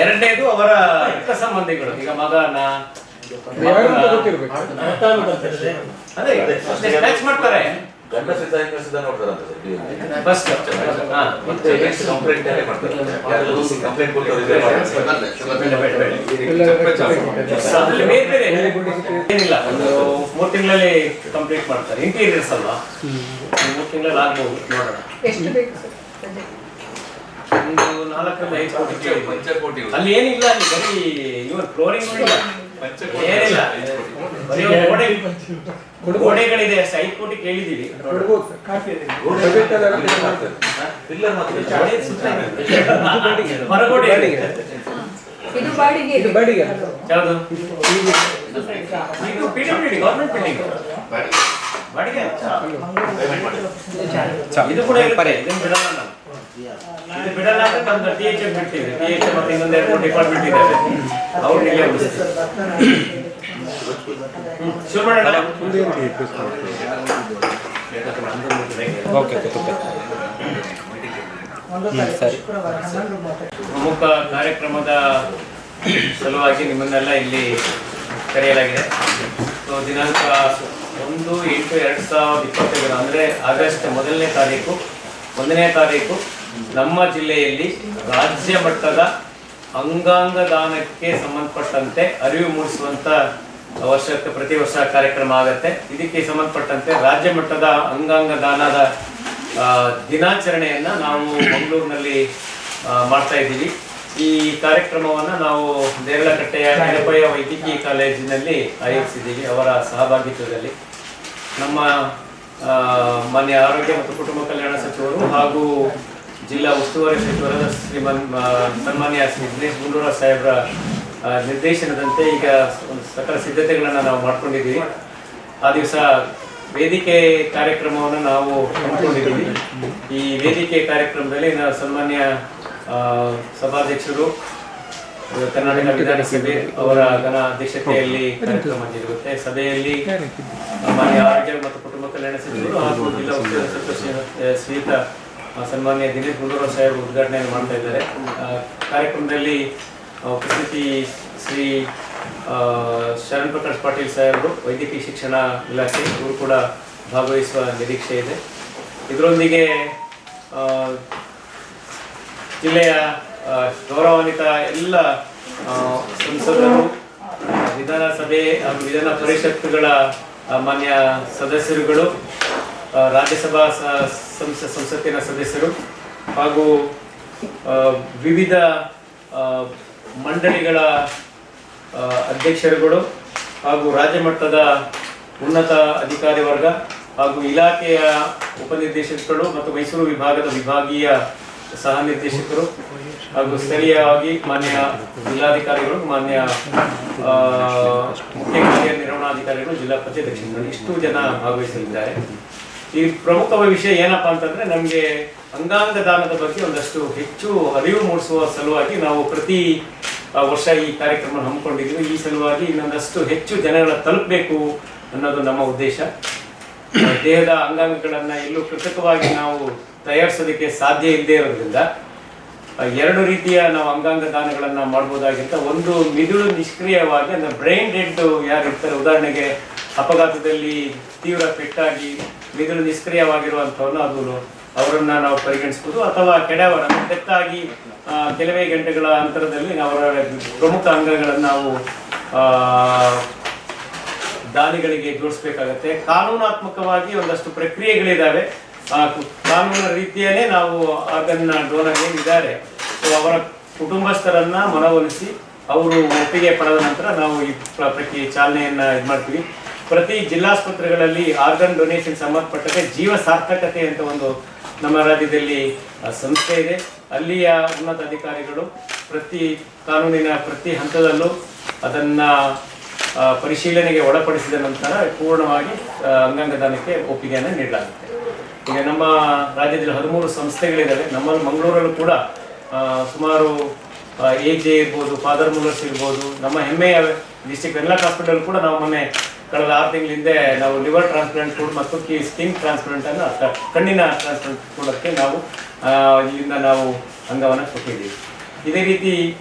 ಎರಡನೇದು ಅವರ ರಕ್ತ ಸಂಬಂಧಿಗಳು. ಈಗ ಮಗನ ಅದೇ ಮಾಡ್ತಾರೆ. ಗಂಡ ಸಿದ್ಧ ಹೆಂಗ ಸಿದ್ಧ ನೋಡ್ತಾರಂತ ಸರ್. ಫಸ್ಟ್ ಮತ್ತೆ ಕಂಪ್ಲೇಂಟ್ ಮಾಡ್ತಾರೆ? ಯಾರು ಕಂಪ್ಲೇಂಟ್ ಕೊಟ್ಟವ್ರು ಮಾಡ್ತಾರೆ. ಅದ್ರಲ್ಲಿ ಬೇರೆ ಬೇರೆ ಏನಿಲ್ಲ. ಒಂದು ಮೂರು ತಿಂಗಳಲ್ಲಿ ಕಂಪ್ಲೀಟ್ ಮಾಡ್ತಾರೆ. ಇಂಟೀರಿಯರ್ಸ್ ಅಲ್ವಾ? ಮೂರು ತಿಂಗಳಲ್ಲಿ ಆಗ್ಬೋದು ನೋಡೋಣ ಎಷ್ಟು ಬೇಕು ಸರ್ ರಜೆ? ಒಂದು ನಾಲ್ಕರಿಂದ ಐದು ಕೋಟಿ ಕೇಳಿ. ಪಂಚಕೋಟಿ ಅಲ್ಲಿ ಏನಿಲ್ಲ ಅಲ್ಲಿ ಬರೀ ಇವನ್ ಫ್ಲೋರಿಂಗ್ ಇಲ್ಲ. ಏನಿಲ್ಲ ಬರೀ ಗೋಡೆ ಗೋಡೆಗಳಿದೆ. ಅಷ್ಟೇ ಐದು ಕೋಟಿ ಕೇಳಿದೀವಿ ಕೊಡ್ಬೋದು ಸರ್. ಬಜೆಟ್ ಎಲ್ಲ allocation ಮಾಡ್ತಾರೆ. ಪಿಲ್ಲರ್ ಮಾತ್ರ ಗೋಡೆ ಸುತ್ತ ಹೊರಗೋಡೆ. ಇದೆ. ಇದು ಬಾಡಿಗೆ ಇದು ಬಾಡಿಗೆ. ಯಾವುದು ಕೂಡ ಇರುತ್ತೆ. ಇದನ್ನ ಬಿಡಲ್ಲ ನಾವು ಇದು ಬಿಡಲ್ಲ ಅಂದ್ರೆ ನಮ್ದು ಟಿ ಎಚ್ ಬಿಡ್ತೀವಿ. ಟಿ ಎಚ್ ಮತ್ತೆ ಇನ್ನೊಂದು ಎರಡು ಡಿಪಾರ್ಟ್ಮೆಂಟ್ ಇದ್ದಾವೆ ಅವ್ರು ಇಲ್ಲೇ ಉಳಿಸ್ತೀವಿ ಹ್ಮ್. ಶುರು ಮಾಡೋಣ ಓಕೆ ಸರಿ. ಪ್ರಮುಖ ಕಾರ್ಯಕ್ರಮದ ಸಲುವಾಗಿ ನಿಮ್ಮನ್ನೆಲ್ಲ ಇಲ್ಲಿ ಕರೆಯಲಾಗಿದೆ. ಸೊ ದಿನಾಂಕ ಒಂದು ಎಂಟು ಎರಡು ಸಾವಿರದ ಇಪ್ಪತ್ತೈದು ಅಂದರೆ ಆಗಸ್ಟ್ ಮೊದಲನೇ ತಾರೀಕು ಒಂದನೇ ತಾರೀಕು. ನಮ್ಮ ಜಿಲ್ಲೆಯಲ್ಲಿ ರಾಜ್ಯ ಮಟ್ಟದ ಅಂಗಾಂಗ ದಾನಕ್ಕೆ ಸಂಬಂಧಪಟ್ಟಂತೆ ಅರಿವು ಮೂಡಿಸುವಂತ ವರ್ಷಕ್ಕೆ ಪ್ರತಿ ವರ್ಷ ಕಾರ್ಯಕ್ರಮ ಆಗುತ್ತೆ. ಇದಕ್ಕೆ ಸಂಬಂಧಪಟ್ಟಂತೆ ರಾಜ್ಯ ಮಟ್ಟದ ಅಂಗಾಂಗ ದಾನದ ದಿನಾಚರಣೆಯನ್ನು ನಾವು ಮಂಗಳೂರಿನಲ್ಲಿ ಮಾಡ್ತಾ ಇದ್ದೀವಿ. ಈ ಕಾರ್ಯಕ್ರಮವನ್ನು ನಾವು ದೇರಳಕಟ್ಟೆಯ ನೆನಪಯ್ಯ ವೈದ್ಯಕೀಯ ಕಾಲೇಜಿನಲ್ಲಿ ಆಯೋಜಿಸಿದ್ದೀವಿ ಅವರ ಸಹಭಾಗಿತ್ವದಲ್ಲಿ. ನಮ್ಮ ಮಾನ್ಯ ಆರೋಗ್ಯ ಮತ್ತು ಕುಟುಂಬ ಕಲ್ಯಾಣ ಸಚಿವರು ಹಾಗೂ ಜಿಲ್ಲಾ ಉಸ್ತುವಾರಿ ಸಚಿವರಾದ ಶ್ರೀಮನ್ ಸನ್ಮಾನ್ಯ ಶ್ರೀ ದಿನೇಶ್ ಗುಂಡೂರಾವ್ ಸಾಹೇಬ್ರ ನಿರ್ದೇಶನದಂತೆ ಈಗ ಸಕಲ ಸಿದ್ಧತೆಗಳನ್ನು ನಾವು ಮಾಡ್ಕೊಂಡಿದ್ದೀವಿ. ಆ ದಿವಸ ವೇದಿಕೆ ಕಾರ್ಯಕ್ರಮವನ್ನು ನಾವು ಹಮ್ಮಿಕೊಂಡಿದ್ದೀವಿ. ಈ ವೇದಿಕೆ ಕಾರ್ಯಕ್ರಮದಲ್ಲಿ ನಾವು ಸನ್ಮಾನ್ಯ ಸಭಾಧ್ಯಕ್ಷರು ಕರ್ನಾಟಕ ವಿಧಾನಸಭೆ ಅವರ ಗಣ ಅಧ್ಯಕ್ಷತೆಯಲ್ಲಿ ಕಾರ್ಯಕ್ರಮ ಜರುಗುತ್ತೆ ಸಭೆಯಲ್ಲಿ ಮಾನ್ಯ ಆರೋಗ್ಯ ಮತ್ತು ಕುಟುಂಬ ಕಲ್ಯಾಣ ಸಚಿವರು ಹಾಗೂ ಜಿಲ್ಲಾ ಉಸ್ತುವಾರಿ ಸಚಿವ ಶ್ರೀ- ಶ್ರೀಯುತ ಸನ್ಮಾನ್ಯ ದಿನೇಶ್ ಗುಂಡೂರಾವ್ ಸಾಹೇಬ್ ಉದ್ಘಾಟನೆ ಮಾಡ್ತಾ ಇದ್ದಾರೆ. ಕಾರ್ಯಕ್ರಮದಲ್ಲಿ ಉಪಸ್ಥಿತಿ ಶ್ರೀ ಶರಣ್ ಪ್ರಕಾಶ್ ಪಾಟೀಲ್ ಸಾಹೇಬರು, ವೈದ್ಯಕೀಯ ಶಿಕ್ಷಣ ಇಲಾಖೆ, ಇವರು ಕೂಡ ಭಾಗವಹಿಸುವ ನಿರೀಕ್ಷೆ ಇದೆ. ಇದರೊಂದಿಗೆ ಜಿಲ್ಲೆಯ ಗೌರವಾನ್ವಿತ ಎಲ್ಲ ಸಂಸದರು, ವಿಧಾನಸಭೆ ಹಾಗೂ ವಿಧಾನ ಪರಿಷತ್ತುಗಳ ಮಾನ್ಯ ಸದಸ್ಯರುಗಳು ರಾಜ್ಯಸಭಾ ಸಂಸ- ಸಂಸತ್ತಿನ ಸದಸ್ಯರು ಹಾಗೂ ವಿವಿಧ ಮಂಡಳಿಗಳ ಅಧ್ಯಕ್ಷರುಗಳು ಹಾಗೂ ರಾಜ್ಯ ಮಟ್ಟದ ಉನ್ನತ ಅಧಿಕಾರಿ ವರ್ಗ ಹಾಗೂ ಇಲಾಖೆಯ ಉಪನಿರ್ದೇಶಕರು ಮತ್ತು ಮೈಸೂರು ವಿಭಾಗದ ವಿಭಾಗೀಯ ಸಹ ನಿರ್ದೇಶಕರು ಹಾಗೂ ಸ್ಥಳೀಯವಾಗಿ ಮಾನ್ಯ ಜಿಲ್ಲಾಧಿಕಾರಿಗಳು, ಮಾನ್ಯ ಮುಖ್ಯ ಕಾರ್ಯನಿರ್ವಹಣಾಧಿಕಾರಿಗಳು, ಜಿಲ್ಲಾ ಪಂಚಾಯತ್ ಇಷ್ಟು ಜನ ಭಾಗವಹಿಸಲಿದ್ದಾರೆ. ಈ ಪ್ರಮುಖ ವಿಷಯ ಏನಪ್ಪ ಅಂತಂದ್ರೆ ನಮಗೆ ಅಂಗಾಂಗ ದಾನದ ಬಗ್ಗೆ ಒಂದಷ್ಟು ಹೆಚ್ಚು ಅರಿವು ಮೂಡಿಸುವ ಸಲುವಾಗಿ ನಾವು ಪ್ರತಿ ವರ್ಷ ಈ ಕಾರ್ಯಕ್ರಮ ಹಮ್ಮಿಕೊಂಡಿದ್ವಿ ಈ ಸಲುವಾಗಿ ಇನ್ನೊಂದಷ್ಟು ಹೆಚ್ಚು ಜನಗಳ ತಲುಪಬೇಕು ಅನ್ನೋದು ನಮ್ಮ ಉದ್ದೇಶ. ದೇಹದ ಅಂಗಾಂಗಗಳನ್ನ ಎಲ್ಲೂ ಕೃತಕವಾಗಿ ನಾವು ತಯಾರಿಸೋದಕ್ಕೆ ಸಾಧ್ಯ ಇಲ್ಲದೆ ಇರೋದ್ರಿಂದ ಎರಡು ರೀತಿಯ ನಾವು ಅಂಗಾಂಗ ದಾನಗಳನ್ನ ಮಾಡ್ಬೋದಾಗಿರುತ್ತೆ ಒಂದು ಮಿದುಳು ನಿಷ್ಕ್ರಿಯವಾಗಿ ಅಂದ್ರೆ ಬ್ರೈನ್ ಡೆಡ್ ಯಾರು ಇರ್ತಾರೆ, ಉದಾಹರಣೆಗೆ ಅಪಘಾತದಲ್ಲಿ ತೀವ್ರ ಪೆಟ್ಟಾಗಿ, ಮಿದುಳು ನಿಷ್ಕ್ರಿಯವಾಗಿರುವಂಥವ್ರನ್ನ ಅದು ಅವರನ್ನ ನಾವು ಪರಿಗಣಿಸ್ಬೋದು. ಅಥವಾ ಕೆಡವರನ್ನು ಹೆಚ್ಚಾಗಿ ಕೆಲವೇ ಗಂಟೆಗಳ ಅಂತರದಲ್ಲಿ ಅವರ ಪ್ರಮುಖ ಅಂಗಗಳನ್ನು ನಾವು ದಾನಿಗಳಿಗೆ ಜೋಡಿಸ್ಬೇಕಾಗತ್ತೆ. ಕಾನೂನಾತ್ಮಕವಾಗಿ ಒಂದಷ್ಟು ಪ್ರಕ್ರಿಯೆಗಳಿದ್ದಾವೆ ಕಾನೂನ ರೀತಿಯಲ್ಲೇ ನಾವು ಅದನ್ನ ಡೋನರ್ ಏನಿದ್ದಾರೆ ಸೊ ಅವರ ಕುಟುಂಬಸ್ಥರನ್ನ ಮನವೊಲಿಸಿ ಅವರು ಒಪ್ಪಿಗೆ ಪಡೆದ ನಂತರ ನಾವು ಈ ಪ್ರ- ಪ್ರಕ್ರಿಯೆ ಚಾಲನೆಯನ್ನ ಇದು ಮಾಡ್ತೀವಿ ಪ್ರತಿ ಜಿಲ್ಲಾಸ್ಪತ್ರೆಗಳಲ್ಲಿ ಆರ್ಗನ್ ಡೊನೇಷನ್ ಸಂಬಂಧಪಟ್ಟಂತೆ ಜೀವ ಸಾರ್ಥಕತೆ ಅಂತ ಒಂದು ನಮ್ಮ ರಾಜ್ಯದಲ್ಲಿ ಸಂಸ್ಥೆ ಇದೆ. ಅಲ್ಲಿಯ ಉನ್ನತ ಅಧಿಕಾರಿಗಳು ಪ್ರತಿ ಕಾನೂನಿನ ಪ್ರತಿ ಹಂತದಲ್ಲೂ ಅದನ್ನ ಪರಿಶೀಲನೆಗೆ ಒಳಪಡಿಸಿದ ನಂತರ ಪೂರ್ಣವಾಗಿ ಅಂಗಾಂಗದಾನಕ್ಕೆ ಅಂಗಾಂಗ ದಾನಕ್ಕೆ ಒಪ್ಪಿಗೆಯನ್ನು ನೀಡಲಾಗುತ್ತೆ. ಈಗ ನಮ್ಮ ರಾಜ್ಯದಲ್ಲಿ ಹದಿಮೂರು ಸಂಸ್ಥೆಗಳಿದ್ದಾವೆ ನಮ್ಮಲ್ಲಿ ಮಂಗಳೂರಲ್ಲೂ ಕೂಡ ಸುಮಾರು ಎ ಜೆ ಇರ್ಬೋದು, ಫಾದರ್ ಮುಲರ್ಸ್ ಇರ್ಬೋದು, ನಮ್ಮ ಹೆಮ್ಮೆಯ ಡಿಸ್ಟಿಕ್ ವೆನ್ಲಾಕ್ ಹಾಸ್ಪಿಟಲ್ ಕೂಡ ನಾವು ಮೊನ್ನೆ ಕಳೆದ ಆರು ತಿಂಗಳ ಹಿಂದೆ ನಾವು ಲಿವರ್ ಟ್ರಾನ್ಸ್ಪ್ಲಾಂಟ್ ಕೂಡ ಮತ್ತು ಸ್ಕಿನ್ ಟ್ರಾನ್ಸ್ಪ್ಲಾಂಟ್ ಅನ್ನು ಕ- ಕಣ್ಣಿನ ಟ್ರಾನ್ಸ್ಪ್ಲಾಂಟ್ ಕೊಡೋಕ್ಕೆ ನಾವು ಇಲ್ಲಿಂದ ನಾವು ಅಂಗವನ್ನು ಕೊಟ್ಟಿದ್ದೀವಿ. ಇದೇ ರೀತಿ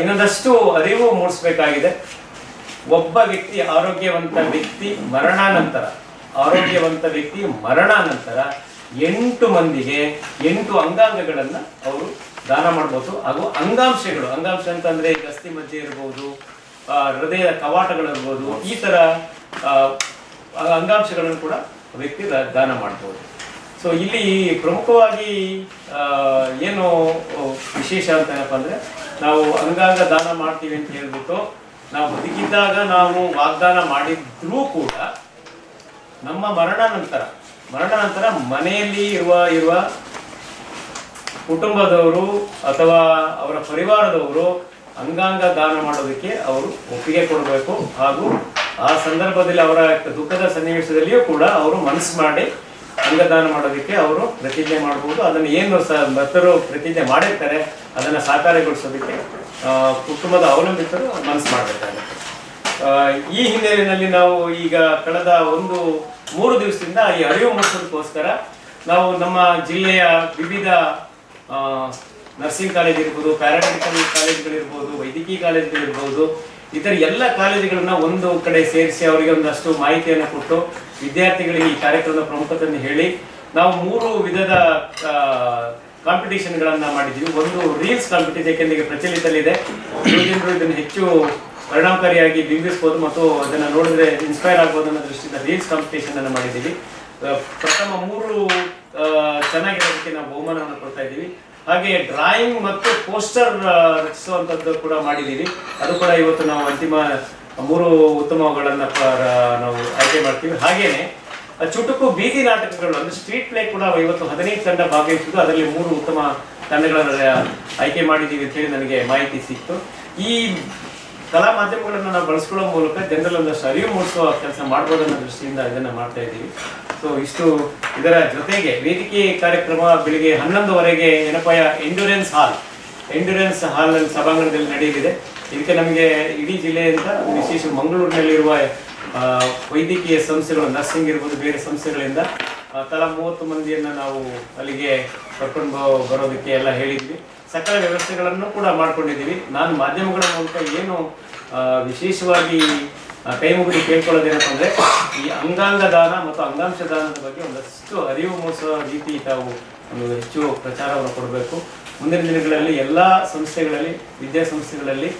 ಇನ್ನೊಂದಷ್ಟು ಅರಿವು ಮೂಡಿಸಬೇಕಾಗಿದೆ. ಒಬ್ಬ ವ್ಯಕ್ತಿ ಆರೋಗ್ಯವಂತ ವ್ಯಕ್ತಿ ಮರಣಾನಂತರ, ಆರೋಗ್ಯವಂತ ವ್ಯಕ್ತಿ ಮರಣಾನಂತರ ಎಂಟು ಮಂದಿಗೆ ಎಂಟು ಅಂಗಾಂಗಗಳನ್ನು ಅವರು ದಾನ ಮಾಡ್ಬೋದು. ಹಾಗೂ ಅಂಗಾಂಶಗಳು, ಅಂಗಾಂಶ ಅಂತಂದ್ರೆ ಗಸ್ತಿ ಮಜ್ಜೆ ಇರ್ಬೋದು ಹೃದಯ ಹೃದಯದ ಕವಾಟಗಳಿರ್ಬೋದು ಈ ಆ ಅಂಗಾಂಶಗಳನ್ನು ಕೂಡ ವ್ಯಕ್ತಿ ದಾನ ಮಾಡ್ಬೋದು. ಸೊ ಇಲ್ಲಿ ಪ್ರಮುಖವಾಗಿ ಏನು ವಿಶೇಷ ಅಂತ ಏನಪ್ಪ ಅಂದ್ರೆ, ನಾವು ಅಂಗಾಂಗ ದಾನ ಮಾಡ್ತೀವಿ ಅಂತ ಹೇಳ್ಬಿಟ್ಟು, ನಾವು ಬದುಕಿದ್ದಾಗ ನಾವು ವಾಗ್ದಾನ ಮಾಡಿದ್ರೂ ಕೂಡ, ನಮ್ಮ ಮರಣ ನಂತರ ಮರಣ ನಂತರ ಮನೆಯಲ್ಲಿ ಇರುವ ಇರುವ ಕುಟುಂಬದವರು ಅಥವಾ ಅವರ ಪರಿವಾರದವರು ಅಂಗಾಂಗ ದಾನ ಮಾಡೋದಕ್ಕೆ ಅವರು ಒಪ್ಪಿಗೆ ಕೊಡಬೇಕು ಹಾಗೂ ಆ ಸಂದರ್ಭದಲ್ಲಿ ಅವರ ದುಃಖದ ಸನ್ನಿವೇಶದಲ್ಲಿಯೂ ಕೂಡ ಅವರು ಮನಸ್ಸು ಮಾಡಿ ಅಂಗದಾನ ಮಾಡೋದಕ್ಕೆ ಅವರು ಪ್ರತಿಜ್ಞೆ ಮಾಡಬಹುದು ಅದನ್ನು ಏನು ಭಕ್ತರು ಪ್ರತಿಜ್ಞೆ ಮಾಡಿರ್ತಾರೆ, ಅದನ್ನು ಸಾಕಾರಗೊಳಿಸೋದಕ್ಕೆ ಕುಟುಂಬದ ಅವಲಂಬಿತರು ಮನಸ್ಸು ಮಾಡಬೇಕಾಗುತ್ತೆ ಈ ಹಿನ್ನೆಲೆಯಲ್ಲಿ ನಾವು ಈಗ ಕಳೆದ ಒಂದು ಮೂರು ದಿವಸದಿಂದ ಈ ಅರಿವು ಮೂಡಿಸೋದಕ್ಕೋಸ್ಕರ ನಾವು ನಮ್ಮ ಜಿಲ್ಲೆಯ ವಿವಿಧ ನರ್ಸಿಂಗ್ ಕಾಲೇಜ್ ಇರ್ಬೋದು, ಪ್ಯಾರಾಮೆಡಿಕಲ್ ಕಾಲೇಜ್ಗಳಿರ್ಬೋದು, ವೈದ್ಯಕೀಯ ಕಾಲೇಜ್ಗಳಿರ್ಬೋದು ಇತರ ಎಲ್ಲ ಕಾಲೇಜುಗಳನ್ನ ಒಂದು ಕಡೆ ಸೇರಿಸಿ ಅವರಿಗೆ ಒಂದಷ್ಟು ಮಾಹಿತಿಯನ್ನು ಕೊಟ್ಟು ವಿದ್ಯಾರ್ಥಿಗಳಿಗೆ ಈ ಕಾರ್ಯಕ್ರಮದ ಪ್ರಮುಖತೆಯನ್ನು ಹೇಳಿ ನಾವು ಮೂರು ವಿಧದ ಕಾಂಪಿಟೇಷನ್ಗಳನ್ನ ಮಾಡಿದ್ದೀವಿ. ಒಂದು ರೀಲ್ಸ್ ಕಾಂಪಿಟೇಷನ್ ಯಾಕೆಂದರೆ ಈಗ ಪ್ರಚಲಿತದಲ್ಲಿದೆ ಯುವಜನರು ಇದನ್ನು ಹೆಚ್ಚು ಪರಿಣಾಮಕಾರಿಯಾಗಿ ಬಿಂಬಿಸ್ಬೋದು ಮತ್ತು ಅದನ್ನು ನೋಡಿದ್ರೆ ಇನ್ಸ್ಪೈರ್ ಆಗ್ಬೋದು ಅನ್ನೋ ದೃಷ್ಟಿಯಿಂದ ರೀಲ್ಸ್ ಕಾಂಪಿಟೇಷನ್ ಅನ್ನು ಮಾಡಿದ್ದೀವಿ. ಪ್ರಥಮ ಮೂರು ಚೆನ್ನಾಗಿರೋದಕ್ಕೆ ನಾವು ಬಹುಮಾನವನ್ನು ಕೊಡ್ತಾ ಇದ್ದೀವಿ. ಹಾಗೆ ಡ್ರಾಯಿಂಗ್ ಮತ್ತು ಪೋಸ್ಟರ್ ರಚಿಸುವಂಥದ್ದು ಕೂಡ ಮಾಡಿದ್ದೀವಿ. ಅದು ಕೂಡ ಇವತ್ತು ನಾವು ಅಂತಿಮ, ಮೂರು ಉತ್ತಮಗಳನ್ನು ನಾವು ಆಯ್ಕೆ ಮಾಡ್ತೀವಿ. ಹಾಗೇನೆ, ಆ, ಚುಟುಕು, ಬೀದಿ ನಾಟಕಗಳು, ಅಂದ್ರೆ ಸ್ಟ್ರೀಟ್ ಪ್ಲೇ ಕೂಡ ಇವತ್ತು ಹದಿನೈದು ತಂಡ ಭಾಗವಹಿಸಿದ್ದು. ಅದರಲ್ಲಿ ಮೂರು ಉತ್ತಮ ತಂಡಗಳನ್ನು ಆಯ್ಕೆ ಮಾಡಿದ್ದೀವಿ ಅಂತ ಹೇಳಿ ನನಗೆ ಮಾಹಿತಿ ಸಿಕ್ತು. ಈ ಕಲಾ ಮಾಧ್ಯಮಗಳನ್ನು ನಾವು ಬಳಸ್ಕೊಳ್ಳೋ ಮೂಲಕ ಜನರಲ್ಲಿ ಒಂದಷ್ಟು ಅರಿವು ಮೂಡಿಸುವ ಕೆಲಸ ಮಾಡ್ಬೋದು ಅನ್ನೋ ದೃಷ್ಟಿಯಿಂದ ಇದನ್ನ ಮಾಡ್ತಾ ಇದ್ದೀವಿ. ಸೊ ಇಷ್ಟು ಇದರ ಜೊತೆಗೆ ವೇದಿಕೆ ಕಾರ್ಯಕ್ರಮ ಬೆಳಿಗ್ಗೆ ಹನ್ನೊಂದುವರೆಗೆ ಏನಪ್ಪ ಎಂಡ್ಯೂರೆನ್ಸ್ ಹಾಲ್ ಎಂಡ್ಯೂರೆನ್ಸ್ ಹಾಲ್ ಸಭಾಂಗಣದಲ್ಲಿ ನಡೆಯಲಿದೆ. ಇದಕ್ಕೆ ನಮಗೆ ಇಡೀ ಜಿಲ್ಲೆಯಿಂದ, ವಿಶೇಷ ಮಂಗಳೂರಿನಲ್ಲಿರುವ ವೈದ್ಯಕೀಯ ಸಂಸ್ಥೆಗಳು ನರ್ಸಿಂಗ್ ಇರ್ಬೋದು, ಬೇರೆ ಸಂಸ್ಥೆಗಳಿಂದ ತಲಾ ಮೂವತ್ತು ಮಂದಿಯನ್ನು ನಾವು ಅಲ್ಲಿಗೆ ಕರ್ಕೊಂಡು ಬರೋದಕ್ಕೆ ಎಲ್ಲ ಹೇಳಿದ್ವಿ. ಸಕಲ ವ್ಯವಸ್ಥೆಗಳನ್ನು ಕೂಡ ಮಾಡ್ಕೊಂಡಿದ್ದೀವಿ. ನಾನು ಮಾಧ್ಯಮಗಳ ಮೂಲಕ ಏನು ವಿಶೇಷವಾಗಿ ಕೈ ಮುಗಿದು ಕೇಳ್ಕೊಳ್ಳೋದೇನಪ್ಪ ಅಂದ್ರೆ, ಈ ಅಂಗಾಂಗ ದಾನ ಮತ್ತು ಅಂಗಾಂಶ ದಾನದ ಬಗ್ಗೆ ಒಂದಷ್ಟು ಅರಿವು ಮೂಡಿಸುವ ರೀತಿ ತಾವು ಒಂದು ಹೆಚ್ಚು ಪ್ರಚಾರವನ್ನು ಕೊಡಬೇಕು. ಮುಂದಿನ ದಿನಗಳಲ್ಲಿ ಎಲ್ಲ ಸಂಸ್ಥೆಗಳಲ್ಲಿ ವಿದ್ಯಾಸಂಸ್ಥೆಗಳಲ್ಲಿ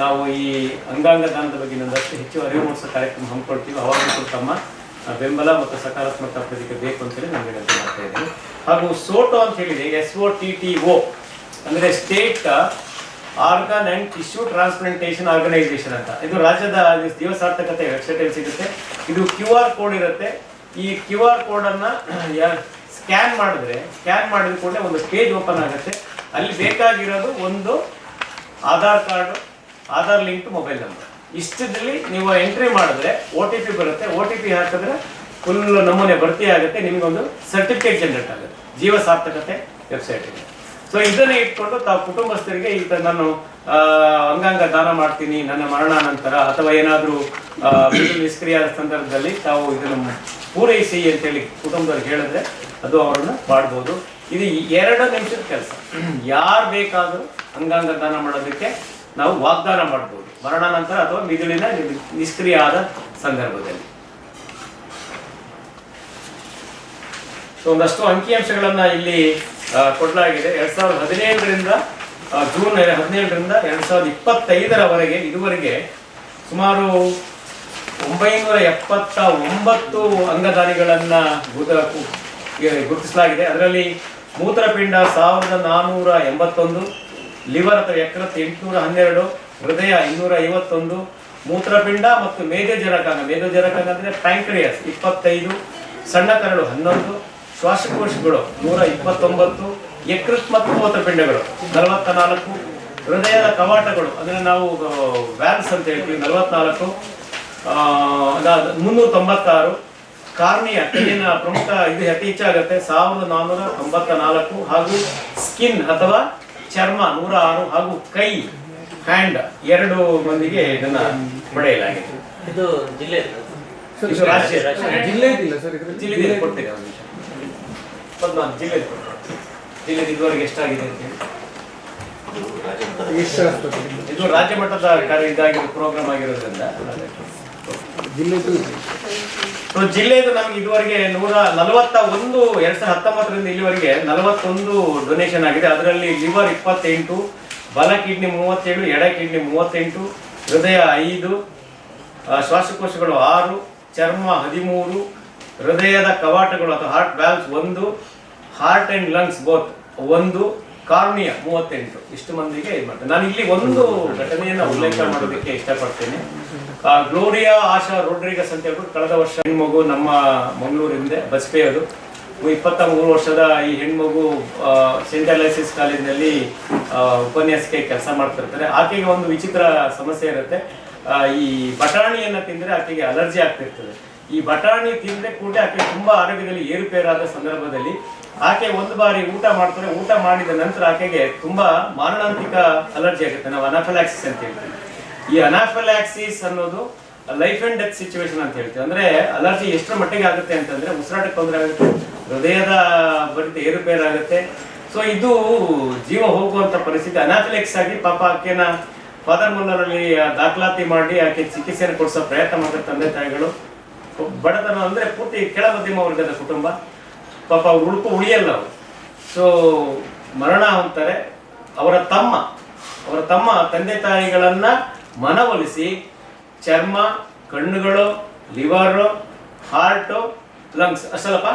ನಾವು ಈ ಅಂಗಾಂಗ ದಾನದ ಬಗ್ಗೆ ಒಂದಷ್ಟು ಹೆಚ್ಚು ಅರಿವು ಮೂಡಿಸೋ ಕಾರ್ಯಕ್ರಮ ಹಮ್ಮಿಕೊಳ್ತೀವಿ. ಅವಾಗಲೂ ತಮ್ಮ ಬೆಂಬಲ ಮತ್ತು ಸಕಾರಾತ್ಮಕ ಪ್ರತಿಕ್ರಿಯೆ ಬೇಕು ಅಂತೇಳಿ ನಾನು ವಿನಂತಿ ಮಾಡ್ತಾ ಇದ್ದೀನಿ. ಹಾಗೂ ಸೋಟೋ ಅಂತ ಹೇಳಿದೆ S O T T O ಅಂದರೆ state organ and tissue transplantation organisation ಅಂತ. ಇದು ರಾಜ್ಯದ ದಿವಸ ಸಾರ್ಥಕತೆ ವೆಬ್ಸೈಟ್ ಅಲ್ಲಿ ಸಿಗುತ್ತೆ. ಇದು ಕ್ಯೂ ಆರ್ ಕೋಡ್ ಇರುತ್ತೆ. ಈ ಕ್ಯೂ ಆರ್ ಕೋಡ್ ಅನ್ನ ಸ್ಕ್ಯಾನ್ ಮಾಡಿದ್ರೆ, ಸ್ಕ್ಯಾನ್ ಮಾಡಿದ ಕೂಡಲೇ ಒಂದು ಪೇಜ್ ಓಪನ್ ಆಗುತ್ತೆ. ಅಲ್ಲಿ ಬೇಕಾಗಿರೋದು ಒಂದು Aadhaar card, Aadhaar link, mobile number. ಇಷ್ಟದಲ್ಲಿ ನೀವು ಎಂಟ್ರಿ ಮಾಡಿದ್ರೆ ಒ ಟಿ ಪಿ ಬರುತ್ತೆ. ಒ ಟಿ ಪಿ ಹಾಕಿದ್ರೆ ಫುಲ್ ನಮೂನೆ ಭರ್ತಿ ಆಗುತ್ತೆ. ನಿಮಗೊಂದು ಸರ್ಟಿಫಿಕೇಟ್ ಜನರೇಟ್ ಆಗುತ್ತೆ. ಜೀವ ಸಾರ್ಥಕತೆ ವೆಬ್ಸೈಟ್ ಇದೆ ಸೊ ಇದನ್ನೇ ಇಟ್ಕೊಂಡು ತಾವು ಕುಟುಂಬಸ್ಥರಿಗೆ ಈಗ ನಾನು ಅಂಗಾಂಗ ದಾನ ಮಾಡ್ತೀನಿ, ನನ್ನ ಮರಣಾನಂತರ ಅಥವಾ ಏನಾದರೂ ನಿಷ್ಕ್ರಿಯ ಸಂದರ್ಭದಲ್ಲಿ ತಾವು ಇದನ್ನು ಪೂರೈಸಿ ಅಂತೇಳಿ ಕುಟುಂಬದವ್ರಿಗೆ ಹೇಳಿದ್ರೆ ಅದು ಅವರನ್ನು ಮಾಡ್ಬೋದು. ಇದು ಎರಡು ನಿಮಿಷದ ಕೆಲಸ. ಯಾರು ಬೇಕಾದರೂ ಅಂಗಾಂಗ ದಾನ ಮಾಡೋದಕ್ಕೆ ನಾವು ವಾಗ್ದಾನ ಮಾಡ್ಬೋದು. ಮರಣಾನಂತರ ಅಥವಾ ಮಿದುಳಿನ ನಿಷ್ಕ್ರಿಯ ಆದ ಸಂದರ್ಭದಲ್ಲಿ. ಸೊ ಒಂದಷ್ಟು ಅಂಕಿಅಂಶಗಳನ್ನ ಇಲ್ಲಿ ಕೊಡಲಾಗಿದೆ. ಎರಡ್ ಸಾವಿರದ ಹದಿನೇಳರಿಂದ ಜೂನ್ ಹದಿನೇಳರಿಂದ ಎರಡ್ ಸಾವಿರದ ಇಪ್ಪತ್ತೈದರವರೆಗೆ, ಇದುವರೆಗೆ ಸುಮಾರು ಒಂಬೈನೂರ ಎಪ್ಪತ್ತ ಒಂಬತ್ತು ಅಂಗದಾನಿಗಳನ್ನ ಗುರುತಿಸಲಾಗಿದೆ. ಅದರಲ್ಲಿ ಮೂತ್ರಪಿಂಡ ಸಾವಿರದ ನಾನ್ನೂರ ಎಂಬತ್ತೊಂದು, ಲಿವರ್ ಅಥವಾ ಯಕೃತ್ ಎಂಟುನೂರ ಹನ್ನೆರಡು, ಹೃದಯ ಇನ್ನೂರ ಐವತ್ತೊಂದು, ಮೂತ್ರಪಿಂಡ ಮತ್ತು ಮೇದೋಜರಕಾಂಗ ಜರಕಾಂಗ ಅಂದ್ರೆ ಪ್ಯಾಂಕ್ರಿಯಸ್ ಇಪ್ಪತ್ತೈದು ಸಣ್ಣ ಕರಡು ಹನ್ನೊಂದು ಶ್ವಾಸಕೋಶಗಳು ನೂರ ಇಪ್ಪತ್ತೊಂಬತ್ತು ಯಕೃತ್ ಮತ್ತು ಮೂತ್ರಪಿಂಡಗಳು ನಲವತ್ತ ನಾಲ್ಕು ಹೃದಯದ ಕವಾಟಗಳು ಅಂದ್ರೆ ನಾವು ವ್ಯಾಲ್ಸ್ ಅಂತ ಹೇಳ್ತೀವಿ ನಲವತ್ನಾಲ್ಕು ಮುನ್ನೂರ ತೊಂಬತ್ತಾರು ಕಾರ್ನಿಯ ಕಣ್ಣಿನ ಪ್ರಮುಖ ಇದು ಅತಿ ಹೆಚ್ಚಾಗುತ್ತೆ ಸಾವಿರದ ನಾನ್ನೂರ ತೊಂಬತ್ತ ನಾಲ್ಕು ಹಾಗೂ ಸ್ಕಿನ್ ಅಥವಾ ಚರ್ಮ ನೂರ ಆರು ಹಾಗೂ ಕೈ ಹ್ಯಾಂಡ್ ಎರಡು ಮಂದಿಗೆ ಇದನ್ನ ಪಡೆಯಲಾಗಿದೆ. ಇದು ಜಿಲ್ಲೆ ಸರ್, ಇದು ರಾಜ್ಯ ಜಿಲ್ಲೆ ಇದಿಲ್ಲ ಸರ್ ಇದರಲ್ಲಿ ಜಿಲ್ಲೆ ಕೊಡ್ತೀನಿ ಒಂದು ನಿಮಿಷ ಪದ್ಮ ಜಿಲ್ಲೆ ಜಿಲ್ಲೆ ಇದುವರೆಗೆ ಎಷ್ಟಾಗಿದೆ ಅಂತೇಳಿ ಇದು ರಾಜ್ಯ ಮಟ್ಟದ ಕಾರ್ಯ ಇದಾಗಿರೋ ಪ್ರೋಗ್ರಾಮ್ ಆಗಿರೋದ್ರಿಂದ. ಸೊ ಜಿಲ್ಲೆದು ನಮ್ಗೆ ಇದುವರೆಗೆ ನೂರ ನಲವತ್ತ ಒಂದು ಎರಡ್ ಸಾವಿರದ ಹತ್ತೊಂಬತ್ತರಿಂದ ಇಲ್ಲಿವರೆಗೆ ನಲವತ್ತೊಂದು ಡೊನೇಷನ್ ಆಗಿದೆ. ಅದರಲ್ಲಿ ಲಿವರ್ ಇಪ್ಪತ್ತೆಂಟು ಬಲ ಕಿಡ್ನಿ ಮೂವತ್ತೇಳು ಎಡ ಕಿಡ್ನಿ ಮೂವತ್ತೆಂಟು ಹೃದಯ ಐದು ಶ್ವಾಸಕೋಶಗಳು ಆರು ಚರ್ಮ ಹದಿಮೂರು ಹೃದಯದ ಕವಾಟಗಳು ಅಥವಾ ಹಾರ್ಟ್ ಬ್ಯಾಲ್ಸ್ ಒಂದು ಹಾರ್ಟ್ ಅಂಡ್ ಲಂಗ್ಸ್ ಬೋತ್ ಒಂದು, ಕಾರ್ನಿಯ ಮೂವತ್ತೆಂಟು. ಇಷ್ಟು ಮಂದಿಗೆ ಇದು ಮಾಡ್ತೇನೆ ನಾನು ಇಲ್ಲಿ ಒಂದು ಘಟನೆಯನ್ನು ಉಲ್ಲೇಖ ಮಾಡೋದಕ್ಕೆ ಇಷ್ಟಪಡ್ತೇನೆ. ಗ್ಲೋರಿಯಾ ಆಶಾ ರೋಡ್ರಿಗಸ್ ಅಂತ ಹೇಳ್ಬಿಟ್ಟು ಕಳೆದ ವರ್ಷ ಹೆಣ್ಮಗು ನಮ್ಮ ಮಂಗಳೂರಿಂದ ಬಸ್ಪೆಯದು. ಇಪ್ಪತ್ತ ಮೂರು ವರ್ಷದ ಈ ಹೆಣ್ಮಗು ಸೆಂಟ್ ಅಲೈಸಿಸ್ ಕಾಲೇಜಿನಲ್ಲಿ ಉಪನ್ಯಾಸಕ್ಕೆ ಕೆಲಸ ಮಾಡ್ತಿರ್ತಾರೆ. ಆಕೆಗೆ ಒಂದು ವಿಚಿತ್ರ ಸಮಸ್ಯೆ ಇರುತ್ತೆ. ಈ ಬಟಾಣಿಯನ್ನು ತಿಂದರೆ ಆಕೆಗೆ ಅಲರ್ಜಿ ಆಗ್ತಿರ್ತದೆ. ಈ ಬಟಾಣಿ ತಿಂದ್ರೆ ಕೂಡ ಆಕೆ ತುಂಬಾ ಆರೋಗ್ಯದಲ್ಲಿ ಏರುಪೇರಾದ ಸಂದರ್ಭದಲ್ಲಿ ಆಕೆ ಒಂದು ಬಾರಿ ಊಟ ಮಾಡ್ತಾರೆ. ಊಟ ಮಾಡಿದ ನಂತರ ಆಕೆಗೆ ತುಂಬಾ ಮಾರಣಾಂತಿಕ ಅಲರ್ಜಿ ಆಗುತ್ತೆ. ನಾವು ಅನಾಫೆಲಾಕ್ಸಿಸ್ ಅಂತ ಹೇಳ್ತೀವಿ. ಈ ಅನಾಫೆಲಾಕ್ಸಿಸ್ ಅನ್ನೋದು ಲೈಫ್ ಅಂಡ್ ಡೆತ್ ಸಿಚುವೇಶನ್ ಅಂತ ಹೇಳ್ತೀವಿ. ಅಂದ್ರೆ ಅಲರ್ಜಿ ಎಷ್ಟರ ಮಟ್ಟಿಗೆ ಆಗುತ್ತೆ ಅಂತಂದ್ರೆ ಉಸಿರಾಟಕ್ಕೆ ತೊಂದರೆ ಆಗುತ್ತೆ, ಹೃದಯದ ಬರಿತ ಏರುಪೇರಾಗುತ್ತೆ ಸೊ ಇದು ಜೀವ ಹೋಗುವಂತ ಪರಿಸ್ಥಿತಿ. ಅನಾಫಿಲೆಕ್ಸ್ ಆಗಿ ಪಾಪ ಆಕೆನ ಫಾದರ್ ಮುಲ್ಲರಲ್ಲಿ ದಾಖಲಾತಿ ಮಾಡಿ ಆಕೆ ಚಿಕಿತ್ಸೆಯನ್ನು ಕೊಡಿಸೋ ಪ್ರಯತ್ನ ಮಾಡ್ತಾರೆ ತಂದೆ ತಾಯಿಗಳು. ಬಡತನ ಅಂದ್ರೆ ಪೂರ್ತಿ ಕೆಳ ಮಧ್ಯಮ ವರ್ಗದ ಕುಟುಂಬ. ಪಾಪ ಅವ್ರು ಉಳುಕು ಉಳಿಯಲ್ಲ ಅವರು. ಸೊ ಮರಣ ಅಂತಾರೆ ಅವರ ತಮ್ಮ. ಅವರ ತಮ್ಮ ತಂದೆ ತಾಯಿಗಳನ್ನ ಮನವೊಲಿಸಿ ಚರ್ಮ ಕಣ್ಣುಗಳು ಲಿವರು ಹಾರ್ಟು ಲಂಗ್ಸ್ ಅಷ್ಟಲ್ಲಪ್ಪ?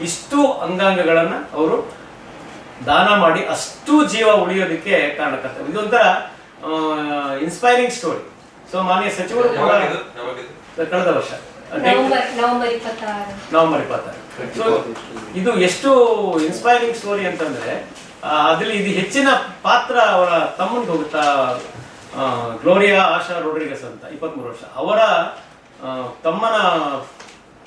ಇಷ್ಟು ಅಂಗಾಂಗಗಳನ್ನ ಅವರು ದಾನ ಮಾಡಿ ಅಷ್ಟು ಜೀವ ಉಳಿಯೋದಕ್ಕೆ ಕಾರಣಕರ್ತ. ಇದೊಂಥರ ಇನ್ಸ್ಪೈರಿಂಗ್ ಸ್ಟೋರಿ ಸೊ ಮಾನ್ಯ ಸಚಿವರು? ಕಳೆದ ವರ್ಷ. ನವೆಂಬರ್ ನವೆಂಬರ್ ಇಪ್ಪತ್ತಾರು. ನವೆಂಬರ್ ಇಪ್ಪತ್ತಾರು. ಸೊ ಇದು ಎಷ್ಟು ಇನ್ಸ್ಪೈರಿಂಗ್ ಸ್ಟೋರಿ ಅಂತಂದ್ರೆ ಅದ್ರಲ್ಲಿ ಇದು ಹೆಚ್ಚಿನ ಪಾತ್ರ ಅವರ ತಮ್ಮನಿಗೆ ಹೋಗುತ್ತಾ ಗ್ಲೋರಿಯಾ ಆಶಾ ರೋಡ್ರಿಗಸ್ ಅಂತ ಇಪ್ಪತ್ಮೂರು ವರ್ಷ. ಅವರ ತಮ್ಮನ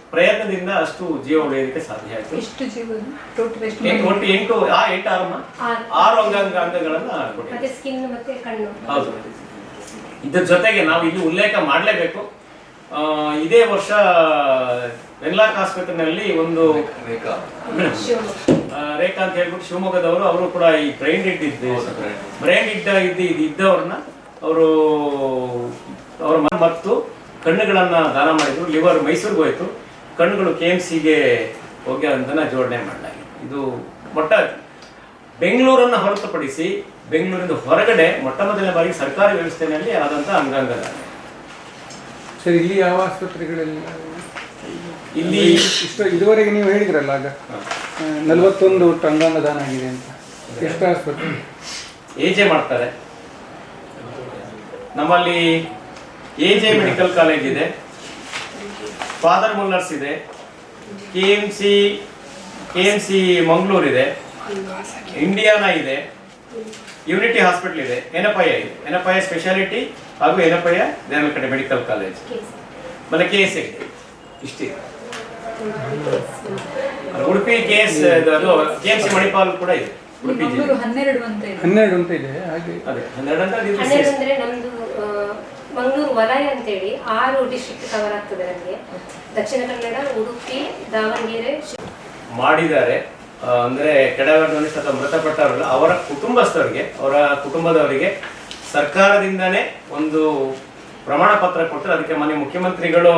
ಪ್ರಯತ್ನದಿಂದ ಅಷ್ಟು ಜೀವ ಉಳಿಯೋದಕ್ಕೆ ಸಾಧ್ಯ ಆಯ್ತು. ಎಷ್ಟು ಜೀವ? ಒಟ್ಟು ಎಂಟು ಆ ಎಂಟು ಆರಮ್ಮ ಆರು. ಆರು ಅಂಗಾಂಗ ಅಂಗಗಳನ್ನ ಕೊಟ್ಟಿದ್ದಾರೆ. ಮತ್ತೆ ಸ್ಕಿನ್ ಮತ್ತೆ ಕಣ್ಣು. ಹೌದು. ಇದ್ರ ಜೊತೆಗೆ ನಾವು ಇಲ್ಲಿ ಉಲ್ಲೇಖ ಮಾಡಲೇಬೇಕು. ಇದೇ ವರ್ಷ ವೆನ್ಲಾಕ್ ಆಸ್ಪತ್ರೆಯಲ್ಲಿ ಒಂದು ರೇಖಾ. ರೇಖಾ ಅಂತ ಹೇಳ್ಬಿಟ್ಟು ಶಿವಮೊಗ್ಗದವರು ಅವರು ಕೂಡ ಈ ಬ್ರೈನ್ ಡೆಡ್ ಇದ್ದು. ಬ್ರೈನ್ ಇದ್ದು ಇದು ಇದ್ದವ್ರನ್ನ ಅವರು ಅವ್ರ ಮತ್ತು ಕಣ್ಣುಗಳನ್ನ ದಾನ ಮಾಡಿದ್ರು. ಲಿವರ್ ಮೈಸೂರಿಗೆ ಹೋಯ್ತು. ಕಣ್ಣುಗಳು ಕೆ ಎಂ ಸಿಗೆ ಹೋಗ್ಯಾರಂತನ ಜೋಡಣೆ ಮಾಡಲಾಗಿದೆ ಇದು ಮೊಟ್ಟ ಬೆಂಗಳೂರನ್ನ ಹೊರತುಪಡಿಸಿ ಬೆಂಗಳೂರಿಂದ ಹೊರಗಡೆ ಮೊಟ್ಟ ಮೊದಲನೇ ಬಾರಿ ಸರ್ಕಾರಿ ವ್ಯವಸ್ಥೆಯಲ್ಲಿ ಆದಂತ ಅಂಗಾಂಗ ಸರ್ ಇಲ್ಲಿ ಯಾವ ಆಸ್ಪತ್ರೆಗಳೆಲ್ಲ ಇಲ್ಲಿ ಇಷ್ಟು ಇದುವರೆಗೆ ನೀವು ಹೇಳಿದ್ರಲ್ಲ ಆಗ. ನಲವತ್ತೊಂದು ಅಂಗಾಂಗ ದಾನ ಆಗಿದೆ ಅಂತ. ಎಷ್ಟು ಆಸ್ಪತ್ರೆ? ಎಜೆ ಮಾಡ್ತಾರೆ. ನಮ್ಮಲ್ಲಿ ಎಜೆ ಮೆಡಿಕಲ್ ಕಾಲೇಜ್ ಇದೆ. ಫಾದರ್ ಮುಲ್ಲರ್ಸ್ ಇದೆ. K M C K M C Mangaluru ಇದೆ. ಇಂಡಿಯಾನಾ ಇದೆ. ಯುನಿಟಿ ಹಾಸ್ಪಿಟಲ್ ಇದೆ. ಎನಪಯ ಇದೆ ಐ ಸ್ಪೆಷಾಲಿಟಿ ಹಾಗೂ ಏನಪ್ಪಯ್ಯ? ದೇವನಕಟ್ಟೆ ಮೆಡಿಕಲ್ ಕಾಲೇಜ್ ಮತ್ತೆ ಕೆ ಎಸ್ ಇದೆ ಇಷ್ಟೇ ಉಡುಪಿ ಕೆ ಎಸ್ ಅದು ಕೆ ಎಸ್ ಸಿ ಮಣಿಪಾಲ್ ಕೂಡ ಇದೆ. ಉಡುಪಿ ಜಿಲ್ಲೆ. ಹನ್ನೆರಡು ಅಂತ ಇದೆ. ಹನ್ನೆರಡು ಅಂತ ಇದೆ ಹಾಗೆ. ಅದೇ ಹನ್ನೆರಡು ಅಂತ ಇದು ಹನ್ನೆರಡು ಅಂದ್ರೆ ನಮ್ದು ಆ, ಮಂಗಳೂರು ವಲಯ ಅಂತೇಳಿ ಆರು ಡಿಸ್ಟ್ರಿಕ್ಟ್ ಕವರ್ ಆಗ್ತದೆ ನಮಗೆ. ದಕ್ಷಿಣ ಕನ್ನಡ ಉಡುಪಿ ದಾವಣಗೆರೆ ಮಾಡಿದ್ದಾರೆ. ಅಂದ್ರೆ ಕೆಡವರ್ಣನೆ ಸ್ವಲ್ಪ ಮೃತಪಟ್ಟವರಲ್ಲ ಅವರ ಕುಟುಂಬಸ್ಥರಿಗೆ ಅವರ ಕುಟುಂಬದವರಿಗೆ ಸರ್ಕಾರದಿಂದನೇ ಒಂದು ಪ್ರಮಾಣ ಪತ್ರ ಕೊಟ್ಟರೆ ಅದಕ್ಕೆ ಮನೆ ಮುಖ್ಯಮಂತ್ರಿಗಳು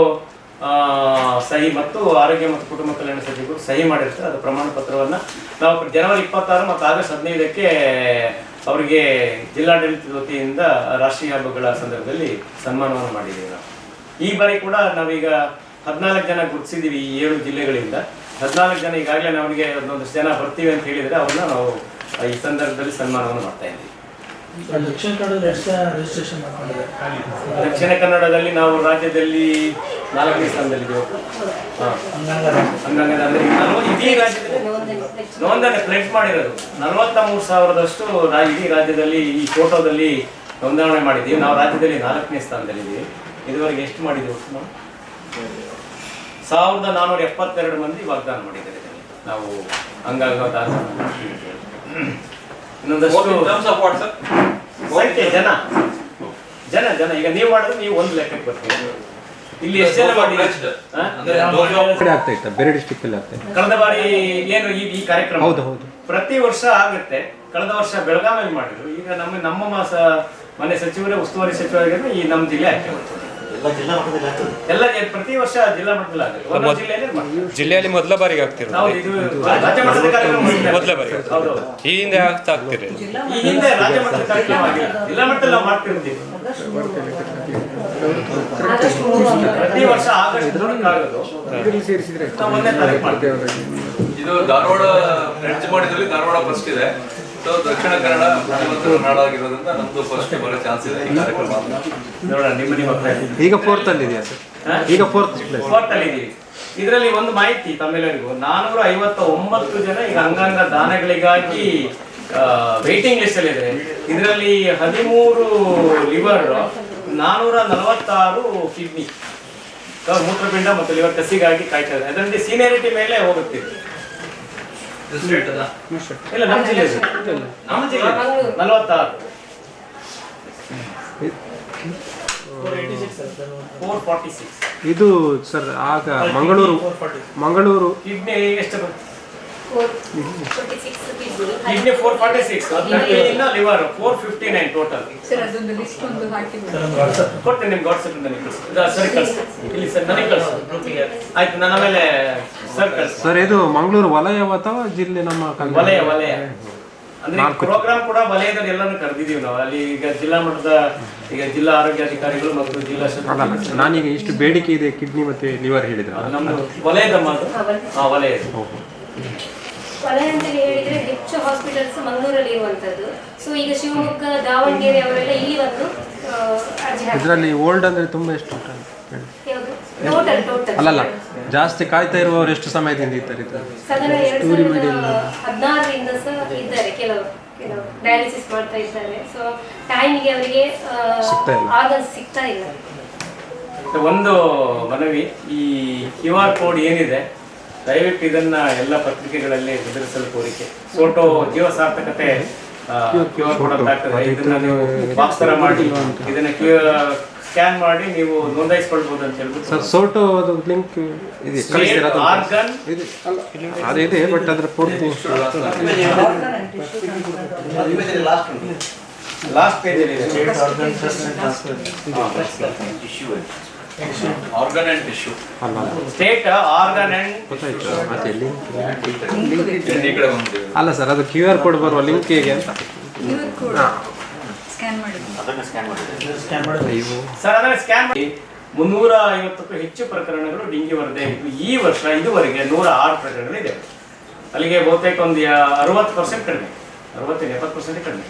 ಸಹಿ ಮತ್ತು ಆರೋಗ್ಯ ಮತ್ತು ಕುಟುಂಬ ಕಲ್ಯಾಣ ಸಚಿವರು ಸಹಿ ಮಾಡಿರ್ತಾರೆ. ಅದು ಪ್ರಮಾಣ ಪತ್ರವನ್ನು ನಾವು ಜನವರಿ ಇಪ್ಪತ್ತಾರು ಮತ್ತು ಆಗಸ್ಟ್ ಹದಿನೈದಕ್ಕೆ ಅವರಿಗೆ ಜಿಲ್ಲಾಡಳಿತದ ವತಿಯಿಂದ ರಾಷ್ಟ್ರೀಯ ಹಬ್ಬಗಳ ಸಂದರ್ಭದಲ್ಲಿ ಸನ್ಮಾನವನ್ನು ಮಾಡಿದ್ದೀವಿ ನಾವು. ಈ ಬಾರಿ ಕೂಡ ನಾವೀಗ ಹದಿನಾಲ್ಕು ಜನ ಗುರುತಿಸಿದ್ದೀವಿ ಈ ಏಳು ಜಿಲ್ಲೆಗಳಿಂದ. ಹದಿನಾಲ್ಕು ಜನ ಈಗಾಗಲೇ ನಮಗೆ ಒಂದೊಂದಷ್ಟು ಜನ ಬರ್ತೀವಿ ಅಂತ ಹೇಳಿದರೆ ಅವ್ರನ್ನ ನಾವು ಈ ಸಂದರ್ಭದಲ್ಲಿ ಸನ್ಮಾನವನ್ನು ಮಾಡ್ತಾ ಇದ್ದೀವಿ. ದಕ್ಷಿಣ ಕನ್ನಡದಲ್ಲಿ ಎಷ್ಟು ರಿಜಿಸ್ಟ್ರೇಷನ್ ಮಾಡ್ಕೊಂಡಿದೆ ದಕ್ಷಿಣ ಕನ್ನಡದಲ್ಲಿ ನಾವು ರಾಜ್ಯದಲ್ಲಿ ನಾಲ್ಕನೇ ಸ್ಥಾನದಲ್ಲಿದ್ದೇವೆ. ಅಂದ್ರೆ ಇಡೀ ರಾಜ್ಯದಲ್ಲಿ ನೋಂದಣಿ ಪ್ಲೇಟ್ ಮಾಡಿರೋದು. ನಲವತ್ತ ಮೂರು ಸಾವಿರದಷ್ಟು ಇಡೀ ರಾಜ್ಯದಲ್ಲಿ ಈ ಫೋಟೋದಲ್ಲಿ ನೋಂದಣಿ ಮಾಡಿದ್ದೀವಿ. ನಾವು ರಾಜ್ಯದಲ್ಲಿ ನಾಲ್ಕನೇ ಸ್ಥಾನದಲ್ಲಿದ್ದೀವಿ. ಇದುವರೆಗೆ ಎಷ್ಟು ಮಾಡಿದ್ದೀವಿ ನಾವು? ಸಾವಿರದ ನಾನ್ನೂರ ಎಪ್ಪತ್ತೆರಡು ಮಂದಿ ವಾಗ್ದಾನ ಮಾಡಿದ್ದಾರೆ ನಾವು ಅಂಗಾಂಗ ದಾನ ಇನ್ನೊಂದಷ್ಟು of ಸಂಖ್ಯೆ ಜನ. ಜನ ಜನ. ಈಗ ನೀವು ಮಾಡಿದ್ರೆ ನೀವು ಒಂದು ಲೆಕ್ಕಕ್ಕೆ ಬರ್ತೀವಿ ಇಲ್ಲಿ ಎಷ್ಟು ಜನ ಮಾಡಿ ಕಡೆ ಆಗ್ತಾ ಇತ್ತ ಬೇರೆ ಡಿಸ್ಟಿಕ್ ಅಲ್ಲಿ ಆಗ್ತಾ ಇತ್ತು. ಕಳೆದ ಬಾರಿ ಏನು ಈ ಈ ಕಾರ್ಯಕ್ರಮ? ಹೌದು, ಹೌದು. ಪ್ರತಿ ವರ್ಷ ಆಗುತ್ತೆ. ಕಳೆದ ವರ್ಷ ಬೆಳಗಾವಿಯಲ್ಲಿ ಮಾಡಿದ್ರು. ಈಗ ನಮ್ಮ ನಮ್ಮ ಮಾಸ ಮನೆ ಸಚಿವರೇ ಉಸ್ತುವಾರಿ ಸಚಿವರಾಗಿದ್ರೆ ಈ ನಮ್ಮ ಜಿಲ್ಲೆ ಆಯ್ಕೆ ಮಾಡ್ತಾರೆ. ಎಲ್ಲ ಪ್ರತಿ ವರ್ಷ ಜಿಲ್ಲಾ ಮಟ್ಟದಲ್ಲಿ ಆಗುತ್ತೆ ಒಂದೊಂದು ಜಿಲ್ಲೆಯಲ್ಲಿ ಮೊದಲ ಬಾರಿಗೆ ಆಗ್ತಿರೋದು. ಇದು ರಾಜ್ಯ ಮಟ್ಟದ ಕಾರ್ಯಕ್ರಮ ಮಾಡಿದ್ದಾರೆ. ಮೊದಲ ಬಾರಿಗೆ ಹೌದೌದು ಈ ಹಿಂದೆ ಆಗ್ತಾ ಆಗ್ತಿರಿ ಈ ಹಿಂದೆ ರಾಜ್ಯ ಮಟ್ಟದ ಕಾರ್ಯಕ್ರಮ ಆಗಿಲ್ಲ ಜಿಲ್ಲಾ ಮಟ್ಟದಲ್ಲಿ ನಾವು ಮಾಡ್ತಿರ್ತೀವಿ ಆಗಸ್ಟ್ ಮೂರು ಅಂತ. ಪ್ರತಿ ವರ್ಷ ಆಗಸ್ಟ್ ಮೂರಕ್ಕಾಗೋದು ಇದರಲ್ಲಿ ಸೇರಿಸಿದ್ರೆ ನಾವು ಒಂದನೇ ತಾರೀಕು ಮಾಡ್ತೇವೆ. ಇದು ಧಾರವಾಡ ಬ್ರಿಡ್ಜ್ ಮಾಡಿದ್ರಲ್ಲಿ ಧಾರವಾಡ ಫಸ್ಟ್ ಇದೆ. ಸೊ ದಕ್ಷಿಣ ಕನ್ನಡ ಬುದ್ಧಿವಂತರ ನಾಡಾಗಿರೋದ್ರಿಂದ ನಮ್ದು ಫಸ್ಟ್ ಬರೋ ಚಾನ್ಸ್ ಇದೆ. ಈ ಕಾರ್ಯಕ್ರಮ ನೋಡೋಣ ನಿಮ್ಮ ನಿಮ್ಮ ಪ್ರಯತ್ನ. ಈಗ ಫೋರ್ತ್ ಅಲ್ಲಿ ಇದೆಯಾ ಸರ್ ಈಗ ಫೋರ್ತ್ ಪ್ಲೇಸ್ ಫೋರ್ತ್ ಅಲ್ಲಿ ಇದೀವಿ ಇದರಲ್ಲಿ ಒಂದು ಮಾಹಿತಿ ತಮ್ಮೆಲ್ಲರಿಗೂ ನಾನೂರ ಐವತ್ತ ಒಂಬತ್ತು ಜನ ಈಗ ಅಂಗಾಂಗ ದಾನಗಳಿಗಾಗಿ ವೇಟಿಂಗ್ ಲಿಸ್ಟ್ ಅಲ್ಲಿ ಇದೆ ಇದರಲ್ಲಿ ಹದಿಮೂರು ಲಿವರ್ ನಾನೂರ ನಲವತ್ತಾರು ಕಿಡ್ನಿ ಮೂತ್ರಪಿಂಡ ಮತ್ತು ಲಿವರ್ ಕಸಿಗಾಗಿ ಕಾಯ್ತಾ ಇದೆ ಅದರಲ್ಲಿ ಸೀನಿಯರಿಟಿ ಮೇಲೆ ಹೋಗುತ್ತೆ. ಇದು. ಇಲ್ಲ ನಮ್ಮ ಜಿಲ್ಲೆ ಇದು. ನಮ್ಮ ಜಿಲ್ಲೆ. ನಲವತ್ತಾರು ಫೋರ್ ಫಾರ್ಟಿ ಸಿಕ್ಸ್ ಇದು ಸರ್ ಆಗ ಮಂಗಳೂರು ಮಂಗಳೂರು ಕಿಡ್ನಿ ಎಷ್ಟು ಬರುತ್ತೆ? ಕಿಡ್ನಿ ಫೋರ್ ಫಾರ್ಟಿ ಸಿಕ್ಸ್ ಹದಿನೆಂಟರಿಂದ liver four fifty nine total sir ಅದೊಂದು ಲಿಸ್ಟ್ ಒಂದು ಕೊಡ್ತೇನೆ ನಿಮ್ಗೆ ವಾಟ್ಸಪ್ ನನಗೆ ಕಳಿಸಿ ಇದು ಸರಿ ಕಳಿಸಿ. ಇಲ್ಲಿ ಸರ್ ನನಗೆ ಕಳಿಸಿ. ಆಯ್ತು ನನ್ನ ಮೇಲೆ ಸರ್ ಕಳಿಸಿ. ಸರ್ ಇದು ಮಂಗಳೂರು ವಲಯ ಅಥವಾ ಜಿಲ್ಲೆ ನಮ್ಮ ವಲಯ ವಲಯ. ಅಂದ್ರೆ ನಾಲ್ಕು. ಪ್ರೋಗ್ರಾಮ್ ಕೂಡ ವಲಯದಲ್ಲಿ ಎಲ್ಲಾನು ಕರೆದಿದ್ದೀವಿ ನಾವು. ಅಲ್ಲಿ ಈಗ ಜಿಲ್ಲಾ ಮಟ್ಟದ ಈಗ ಜಿಲ್ಲಾ ಆರೋಗ್ಯ ಅಧಿಕಾರಿಗಳು ಮತ್ತು ಜಿಲ್ಲಾ ನಾನೀಗ ಇಷ್ಟು ಬೇಡಿಕೆ ಇದೆ ಕಿಡ್ನಿ ಮತ್ತೆ ಲಿವರ್ ಹೇಳಿದ್ರೆ. ನಮ್ಮ ವಲಯದ ಮಾತು. ಆ ವಲಯ. ಇದು. ವಲಯ ಅಂತ ಹೇಳಿದ್ರೆ ಹೆಚ್ಚು ಹಾಸ್ಪಿಟಲ್ಸ್ ಮಂಗಳೂರಲ್ಲಿ ಇರುವಂತದ್ದು. ಸೊ ಈಗ ಶಿವಮೊಗ್ಗ ದಾವಣಗೆರೆ ಅವರೆಲ್ಲ ಇಲ್ಲಿ ಒಂದು ಅರ್ಜಿ ಇದರಲ್ಲಿ ಓಲ್ಡ್ ಅಂದ್ರೆ ತುಂಬಾ ಎಷ್ಟು ಟೋಟಲ್ ಟೋಟಲ್ ಅಲ್ಲಲ್ಲ ಜಾಸ್ತಿ ಕಾಯ್ತಾ ಇರುವವರು ಎಷ್ಟು ಸಮಯದಿಂದ ಇದ್ದಾರೆ? ಸಾಧಾರಣ ಎರಡ್ ಸಾವಿರದ ಹದಿನಾರರಿಂದ ಸಹ ಇದ್ದಾರೆ ಕೆಲವರು ಕೆಲವರು ಡಯಾಲಿಸಿಸ್ ಮಾಡ್ತಾ ಇದ್ದಾರೆ. ಸೊ ಟೈಮಿಗೆ ಅವರಿಗೆ ಸಿಗ್ತಾ ಇಲ್ಲ. ಸಿಗ್ತಾ ಇಲ್ಲ. ಒಂದು ಮನವಿ ಈ ಕ್ಯೂ ಆರ್ ಕೋಡ್ ಏನಿದೆ ದಯವಿಟ್ಟು ಇದನ್ನ ಎಲ್ಲ ಪತ್ರಿಕೆಗಳಲ್ಲಿ ಬೆದರಿಸಲು ಕೋರಿಕೆ. ಫೋಟೋ ಜೀವ ಸಾರ್ಥಕತೆ ಕ್ಯೂ ಆರ್ ಕೋಡ್ ಅಂತ ಆಗ್ತದೆ. ಇದನ್ನ ನೀವು ಬಾಕ್ಸ್ ತರ ಮಾಡಿ. ಇದನ್ನ ಕ್ಯೂ ಸ್ಕ್ಯಾನ್ ಮಾಡಿ ನೀವು ನೋಂದಾಯಿಸ್ಕೊಳ್ಬಹುದು ಅಂತ ಹೇಳ್ಬಿಟ್ಟು ಸರ್ ಸೋಟೋ ಅದು ಲಿಂಕ್ ಇದೆ. ಕಳಿಸ್ತೀರಾ ಅದು? ಆರ್ಗನ್ ಇದೆ. ಅದು ಇದೆ ಬಟ್ ಅದ್ರ ಪೂರ್ತಿ ಲಾಸ್ಟ್ ಪೇಜ್ ಅಲ್ಲಿ ಇದೆ. ಆರ್ಗನ್ ಅಂಡ್ ಟಿಶ್ಯೂ ಅಲ್ಲ. ಅಲ್ಲ ಸ್ಟೇಟ್ ಆರ್ಗನ್ ಅಂಡ್ ಗೊತ್ತಾಯ್ತು ಮತ್ತೆ ಲಿಂಕ್ ಈ ಕಡೆ ಬಂದ್ಬಿಟ್ಟಿದೆ ಅಲ್ಲ ಸರ್ ಅದು ಕ್ಯೂ ಆರ್ ಕೋಡ್ ಬರುವ ಲಿಂಕ್ ಹೇಗೆ ಅಂತ. ಕೂಡ ಸ್ಕ್ಯಾನ್ ಮಾಡಿ. ಅದನ್ನ ಸ್ಕ್ಯಾನ್ ಮಾಡಿದ್ರೆ ಸ್ಕ್ಯಾನ್ ಮಾಡಿದ್ರೆ ಸರ್ ಅದನ್ನ ಸ್ಕ್ಯಾನ್ ಮಾಡಿ. ಮುನ್ನೂರ ಐವತ್ತಕ್ಕೂ ಹೆಚ್ಚು ಪ್ರಕರಣಗಳು ಡಿಂಗಿ ವರದಿ ಇದ್ದು ಈ ವರ್ಷ ಇದುವರೆಗೆ ನೂರ ಆರು ಪ್ರಕರಣಗಳಿದೆ. ಅಲ್ಲಿಗೆ ಬಹುತೇಕ ಒಂದು ಅರವತ್ತು ಪರ್ಸೆಂಟ್ ಕಡಿಮೆ. ಅರವತ್ತೈದು ಎಪ್ಪತ್ತು ಪರ್ಸೆಂಟ್ ಕಡಿಮೆ.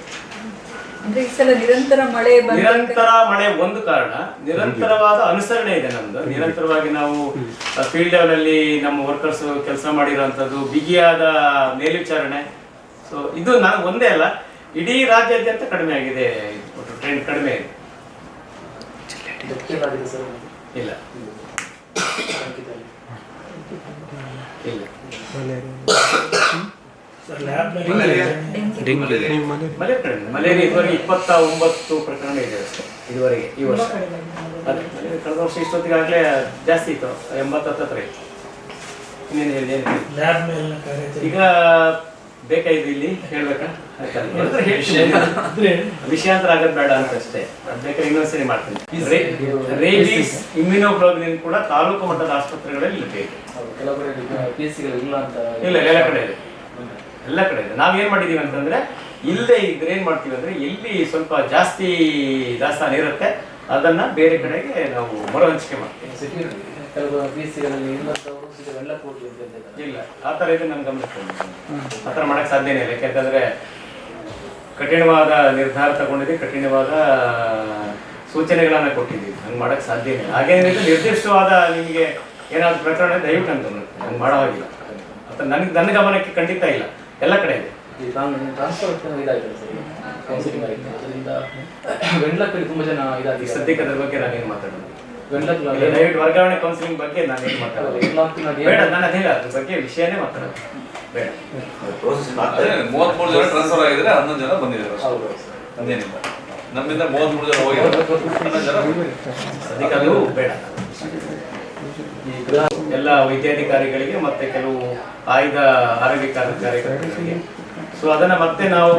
ಅಂದ್ರೆ ಈ ಸಲ ನಿರಂತರ ಮಳೆ ನಿರಂತರ ಮಳೆ ಒಂದು ಕಾರಣ, ನಿರಂತರವಾದ ಅನುಸರಣೆ ಇದೆ ನಮ್ದು. ನಿರಂತರವಾಗಿ ನಾವು ಫೀಲ್ಡ್ ಲೆವೆಲ್ ಅಲ್ಲಿ ನಮ್ಮ ವರ್ಕರ್ಸ್ ಕೆಲಸ ಮಾಡಿರುವಂತದ್ದು ಬಿಗಿಯಾದ ಮೇಲ್ವಿಚಾರಣೆ. ಸೊ ಇದು ನಾನು, ಒಂದೇ ಅಲ್ಲ, ಇಡೀ ರಾಜ್ಯಾದ್ಯಂತ ಕಡಿಮೆ ಆಗಿದೆ. ಟ್ರೆಂಡ್ ಕಡಿಮೆ ಇದೆ. ಇಲ್ಲ. ಇಲ್ಲ. ಮಲೇರಿಯಾ ಇದುವರೆಗೆ ಇಪ್ಪತ್ತ ಒಂಬತ್ತು ಪ್ರಕರಣ ಇದೆ ಅಷ್ಟೇ ಇದುವರೆಗೆ ಈ ವರ್ಷ. ಕಳೆದ ವರ್ಷ ಇಷ್ಟೊತ್ತಿಗಾಗಲೇ ಜಾಸ್ತಿ ಇತ್ತು ಎಂಬತ್ತತ್ರ ಹತ್ತತ್ರ ಇತ್ತು. ಇನ್ನೇನು ಹೇಳಿ ಏನು ಈಗ ಬೇಕಾಯ್ತು ಇಲ್ಲಿ ಹೇಳ್ಬೇಕಾ? ವಿಷಯಾಂತರ ಆಗದ್ ಬೇಡ ಅಂತ ಅಷ್ಟೇ. ಬೇಕಾದ್ರೆ ಇನ್ನೊಂದ್ಸರಿ ಮಾಡ್ತೀನಿ. ರೇಬೀಸ್ ಇಮ್ಯುನೋಗ್ಲೋಬಿನ್ ಕೂಡ ತಾಲೂಕು ಮಟ್ಟದ ಆಸ್ಪತ್ರೆಗಳಲ್ಲಿ ಬೇಕು ಇಲ್ಲ ಇಲ್ಲ ಎಲ್ಲ ಕಡೆ ಇದೆ. ಎಲ್ಲ ಕಡೆ ಇದೆ. ನಾವೇನ್ ಮಾಡಿದೀವಿ ಅಂತಂದ್ರೆ ಇಲ್ಲದೆ ಇದ್ರೆ ಏನ್ ಮಾಡ್ತೀವಿ ಅಂದ್ರೆ ಎಲ್ಲಿ ಸ್ವಲ್ಪ ಜಾಸ್ತಿ ದಾಸ್ತಾನು ಇರುತ್ತೆ ಅದನ್ನ ಬೇರೆ ಕಡೆಗೆ ನಾವು ಮರು ಹಂಚಿಕೆ ಮಾಡ್ತೀವಿ ಇಲ್ಲ ಆ ಥರ ಇದೆ ನಮ್ಗೆ ಗಮನಿಸ್ತೇನೆ. ಆ ಥರ ಮಾಡಕ್ ಸಾಧ್ಯನೇ ಇಲ್ಲ. ಯಾಕೆಂತಂದ್ರೆ ಕಠಿಣವಾದ ನಿರ್ಧಾರ ತಗೊಂಡಿದೆ ಕಠಿಣವಾದ ಸೂಚನೆಗಳನ್ನ ಕೊಟ್ಟಿದ್ದೀವಿ. ಹಂಗೆ ಮಾಡಕ್ ಸಾಧ್ಯ ಇಲ್ಲ. ಹಾಗೇನಿದ್ರೆ ನಿರ್ದಿಷ್ಟವಾದ ನಿಮಗೆ ಏನಾದ್ರು ಪ್ರಕರಣ ದಯವಿಟ್ಟು ಅಂತ ಹಂಗೆ ಮಾಡೋ ಹಾಗಿಲ್ಲ. ಅಥವಾ ನನಗೆ ನನ್ನ ಗಮನಕ್ಕೆ ಖಂಡಿತ ಇಲ್ಲ. ಎಲ್ಲ ಕಡೆ ಇದೆ. ತುಂಬಾ ಜನ ಇದಾಗಿ ಇದಾಗಿದೆ ಸದ್ಯಕ್ಕೆ ಅದರ ಬಗ್ಗೆ ನಾನೇನು ಮಾತಾಡೋದು? ವೆಂಡ್ಲಕ್ ಇಲ್ಲ, ದಯವಿಟ್ಟು ವರ್ಗಾವಣೆ ಕೌನ್ಸಿಲಿಂಗ್ ಬಗ್ಗೆ ನಾನೇನು ಮಾತಾಡೋದು? ಬೇಡ ನಾನು ಅದಿಲ್ಲ ಅದ್ರ ಬಗ್ಗೆ ವಿಷಯನೇ ಮಾತಾಡೋದು. ಬೇಡ. ಇದೆ. ಜನ ಟ್ರಾನ್ಸ್ಫರ್ ಆಗಿದ್ರೆ ಹನ್ನೊಂದು ಜನ ಬಂದಿದ್ದಾರೆ ಹೌದು ಅದೇನಿಲ್ಲ ನಮ್ಮಿಂದ ಮೂವತ್ಮೂರು ಜನ ಹೋಗಿ ಹನ್ನೊಂದು ಜನ. ಅದಕ್ಕೆ ಅದು ಬೇಡ. ಎಲ್ಲ ವೈದ್ಯಾಧಿಕಾರಿಗಳಿಗೆ ಮತ್ತೆ ಕೆಲವು ಆಯ್ದ ಆರೋಗ್ಯ ಕಾರ್ಯಕರ್ತರಿಗೆ ಸೊ ಅದನ್ನ ಮತ್ತೆ ನಾವು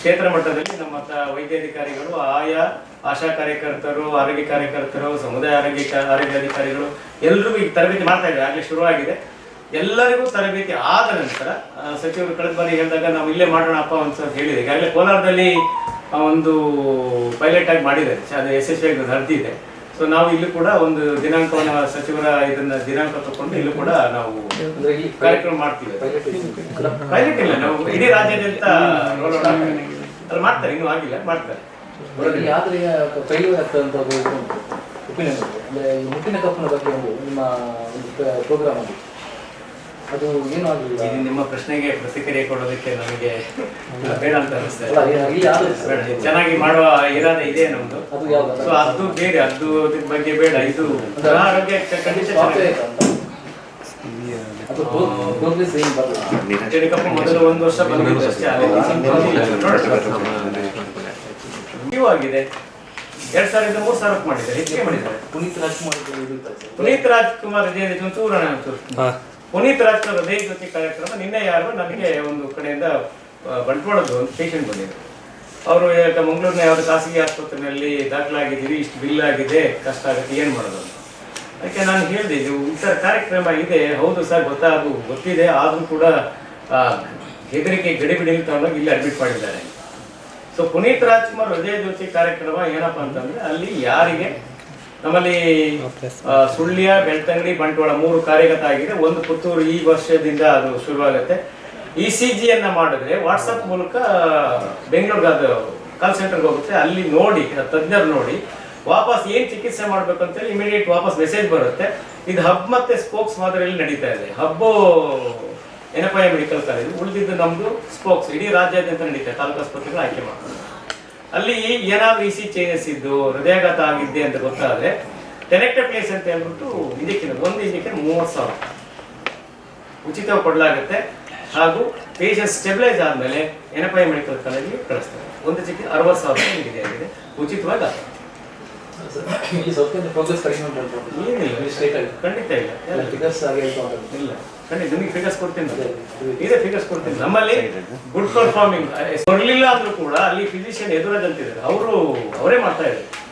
ಕ್ಷೇತ್ರ ಮಟ್ಟದಲ್ಲಿ ನಮ್ಮ ವೈದ್ಯಾಧಿಕಾರಿಗಳು, ಆಯಾ ಆಶಾ ಕಾರ್ಯಕರ್ತರು, ಆರೋಗ್ಯ ಕಾರ್ಯಕರ್ತರು, ಸಮುದಾಯ ಆರೋಗ್ಯ ಕಾರ್ಯ ಆರೋಗ್ಯ ಅಧಿಕಾರಿಗಳು ಎಲ್ರಿಗೂ ಈಗ ತರಬೇತಿ ಮಾಡ್ತಾ ಇದ್ದಾರೆ. ಆಗಲೇ ಆಗಿದೆ ಎಲ್ಲರಿಗೂ ತರಬೇತಿ ಆದ ನಂತರ ಸಚಿವರು ಕಳೆದ ಬಾರಿ ಹೇಳಿದಾಗ ನಾವು ಇಲ್ಲೇ ಮಾಡೋಣಪ್ಪ ಅಂತ ಹೇಳಿದೆ. ಈಗಾಗಲೇ ಕೋಲಾರದಲ್ಲಿ ಒಂದು ಪೈಲಟ್ ಆಗಿ ಮಾಡಿದ್ದಾರೆ. ಅದು ಯಶಸ್ವಿಯಾಗಿ ನಡೆದಿದೆ ಸೊ ನಾವು ಇಲ್ಲೂ ಕೂಡ ಒಂದು ದಿನಾಂಕವನ್ನ ಸಚಿವರ ಇದನ್ನ ದಿನಾಂಕ ತಕೊಂಡು ಇಲ್ಲೂ ಕೂಡ ನಾವು ಕಾರ್ಯಕ್ರಮ ಮಾಡ್ತೀವಿ. ಪೈಲಟ್ ಇಲ್ಲ. ನಾವು ಇಡೀ ರಾಜ್ಯಾದ್ಯಂತ. ಅದು ಮಾಡ್ತಾರೆ. ಇನ್ನೂ ಆಗಿಲ್ಲ. ಮಾಡ್ತಾರೆ. ಯಾತ್ರೆಯ ಫೈಲ್ಯೂರ್ ಆಗ್ತದಂತ ಒಪಿನಿಯನ್ ಅಂದ್ರೆ ಮುಟ್ಟಿನ ಕಪ್ಪನ ಬಗ್ಗೆ ಒಂದು ನಿಮ್ಮ ಒಂದು ಪ್ರೋಗ್ರಾಮ್ ಅದು ಅದು ಏನು ಆಗಲಿಲ್ಲ ಇದು ನಿಮ್ಮ ಪ್ರಶ್ನೆಗೆ ಪ್ರತಿಕ್ರಿಯೆ ಕೊಡೋದಕ್ಕೆ ನಮಗೆ ಬೇಡ ಅಂತ ಅನಿಸ್ತದೆ ಬೇಡ, ಚೆನ್ನಾಗಿ ಮಾಡುವ ಇರಾದೆ ಇದೆ ನಮ್ದು. ಸೊ ಅದು ಬೇರೆ ಅದು ಅದ್ರ ಬಗ್ಗೆ ಬೇಡ. ಇದು ಆರೋಗ್ಯ ಕಂಡೀಷನ್ ಮೊದಲು ಒಂದು ವರ್ಷ ಬಂದಿದ್ದು ಅಷ್ಟೇ ಆಗಿದೆ. ಎರಡ್ ಸಾವಿರದಿಂದ ಮೂರು ಸಾವಿರಕ್ಕೆ ಮಾಡಿದ್ದಾರೆ. ಹೆಚ್ಚಿಗೆ ಮಾಡಿದ್ದಾರೆ. ಪುನೀತ್ ರಾಜ್ಕುಮಾರ್ ಪುನೀತ್ ರಾಜ್ಕುಮಾರ್ ಒಂಚೂರು. ಪುನೀತ್ ರಾಜ್ಕುಮಾರ್ ಹೃದಯ ಜ್ಯೋತಿ ಕಾರ್ಯಕ್ರಮ ನಿನ್ನೆ ಯಾರು ನನಗೆ ಒಂದು ಕಡೆಯಿಂದ ಬಂಟ್ವಾಳದ್ದು ಒಂದು ಪೇಷಂಟ್ ಬಂದಿದ್ರು. ಅವರು ಮಂಗಳೂರಿನ ಯಾವುದೋ ಖಾಸಗಿ ಆಸ್ಪತ್ರೆಯಲ್ಲಿ ದಾಖಲಾಗಿದ್ದೀವಿ, ಇಷ್ಟು ಬಿಲ್ ಆಗಿದೆ, ಕಷ್ಟ ಆಗುತ್ತೆ, ಏನು ಮಾಡೋದು ಅಂತ. ಅದಕ್ಕೆ ನಾನು ಹೇಳಿದೆ, ಇದು ಇಂಥ ಕಾರ್ಯಕ್ರಮ ಇದೆ, ಹೌದು ಸರ್ ಗೊತ್ತಾಗು ಗೊತ್ತಿದೆ, ಆದರೂ ಕೂಡ ಹೆದರಿಕೆ ಗಡಿಬಿಡಿ ತಗೊಂಡೋಗಿ ಇಲ್ಲಿ ಅಡ್ಮಿಟ್ ಮಾಡಿದ್ದಾರೆ. ಸೊ ಪುನೀತ್ ರಾಜ್ಕುಮಾರ್ ಹೃದಯ ಜ್ಯೋತಿ ಕಾರ್ಯಕ್ರಮ ಏನಪ್ಪಾ ಅಂತಂದ್ರೆ, ಅಲ್ಲಿ ಯಾರಿಗೆ ನಮ್ಮಲ್ಲಿ ಸುಳ್ಯ ಬೆಳ್ತಂಗಡಿ ಬಂಟ್ವಾಳ ಮೂರು ಕಾರ್ಯಗತ ಆಗಿದೆ ಒಂದು ಪುತ್ತೂರು ಈ ವರ್ಷದಿಂದ ಅದು ಶುರುವಾಗುತ್ತೆ. ಇ ಸಿ ಜಿಯನ್ನು ಮಾಡಿದ್ರೆ ವಾಟ್ಸಪ್ ಮೂಲಕ ಬೆಂಗಳೂರಿಗೆ ಅದು ಕಾಲ್ ಸೆಂಟರ್ಗೆ ಹೋಗುತ್ತೆ. ಅಲ್ಲಿ ನೋಡಿ ತಜ್ಞರು ನೋಡಿ ವಾಪಸ್ ಏನ್ ಚಿಕಿತ್ಸೆ ಮಾಡ್ಬೇಕು ಅಂತೇಳಿ ಇಮಿಡಿಯೇಟ್ ವಾಪಸ್ ಮೆಸೇಜ್ ಬರುತ್ತೆ. ಇದು ಹಬ್ ಮತ್ತೆ ಸ್ಪೋಕ್ಸ್ ಮಾದರಿಯಲ್ಲಿ ನಡೀತಾ ಇದೆ. ಹಬ್ಬು ಎನಪಾಯ ಮೆಡಿಕಲ್ ಕಾಲೇಜ್ ಉಳಿದಿದ್ದು ನಮ್ದು ಸ್ಪೋಕ್ಸ್. ಇಡೀ ರಾಜ್ಯಾದ್ಯಂತ ನಡೀತಾ ಇದೆ. ತಾಲೂಕು ಆಸ್ಪತ್ರೆಗಳು ಆಯ್ಕೆ ಮಾಡ್ತಾರೆ. ಅಲ್ಲಿ ಏನಾದ್ರು ಇ ಸಿ ಚೇಂಜಸ್ ಇದ್ದು ಹೃದಯಾಘಾತ ಆಗಿದ್ದೆ ಅಂತ ಗೊತ್ತಾದ್ರೆ ಕನೆಕ್ಟೆಡ್ ಪ್ಲೇಸ್ ಅಂತ ಹೇಳ್ಬಿಟ್ಟು ಇಂಜೆಕ್ಷನ್ ಒಂದು ಇಂಜೆಕ್ಷನ್ ಮೂವತ್ತು ಸಾವಿರ. ಉಚಿತವಾಗಿ ಕೊಡಲಾಗುತ್ತೆ. ಹಾಗೂ ಪೇಷಂಟ್ ಸ್ಟೆಬಿಲೈಸ್ ಆದಮೇಲೆ ಎನಪಾಯಿ ಮೆಡಿಕಲ್ ಕಾಲೇಜಿಗೆ ಕಳಿಸ್ತಾರೆ. ಒಂದು ಚಿಕ್ಕ ಅರವತ್ತು ಸಾವಿರ ರೂಪಾಯಿ ಆಗಿದೆ. ಉಚಿತವಾಗಿ ಉಂಟು ಏನಿಲ್ಲ. ಖಂಡಿತ ಇಲ್ಲ. ಇಲ್ಲ. ಖಂಡಿತ ನಿಮಗೆ ಫಿಗರ್ಸ್ ಕೊಡ್ತೀನಿ. ಇದೆ ಫಿಗರ್ಸ್ ಕೊಡ್ತೀನಿ. ನಮ್ಮಲ್ಲಿ ಗುಡ್ ಪರ್ಫಾರ್ಮಿಂಗ್ ಬರಲಿಲ್ಲ ಅಂದ್ರೂ ಕೂಡ ಅಲ್ಲಿ ಫಿಸಿಷಿಯನ್ ಎದುರಾಜ್ ಅಂತಿದ್ದಾರೆ ಅವರು ಅವರೇ ಮಾಡ್ತಾ ಇದ್ದಾರೆ.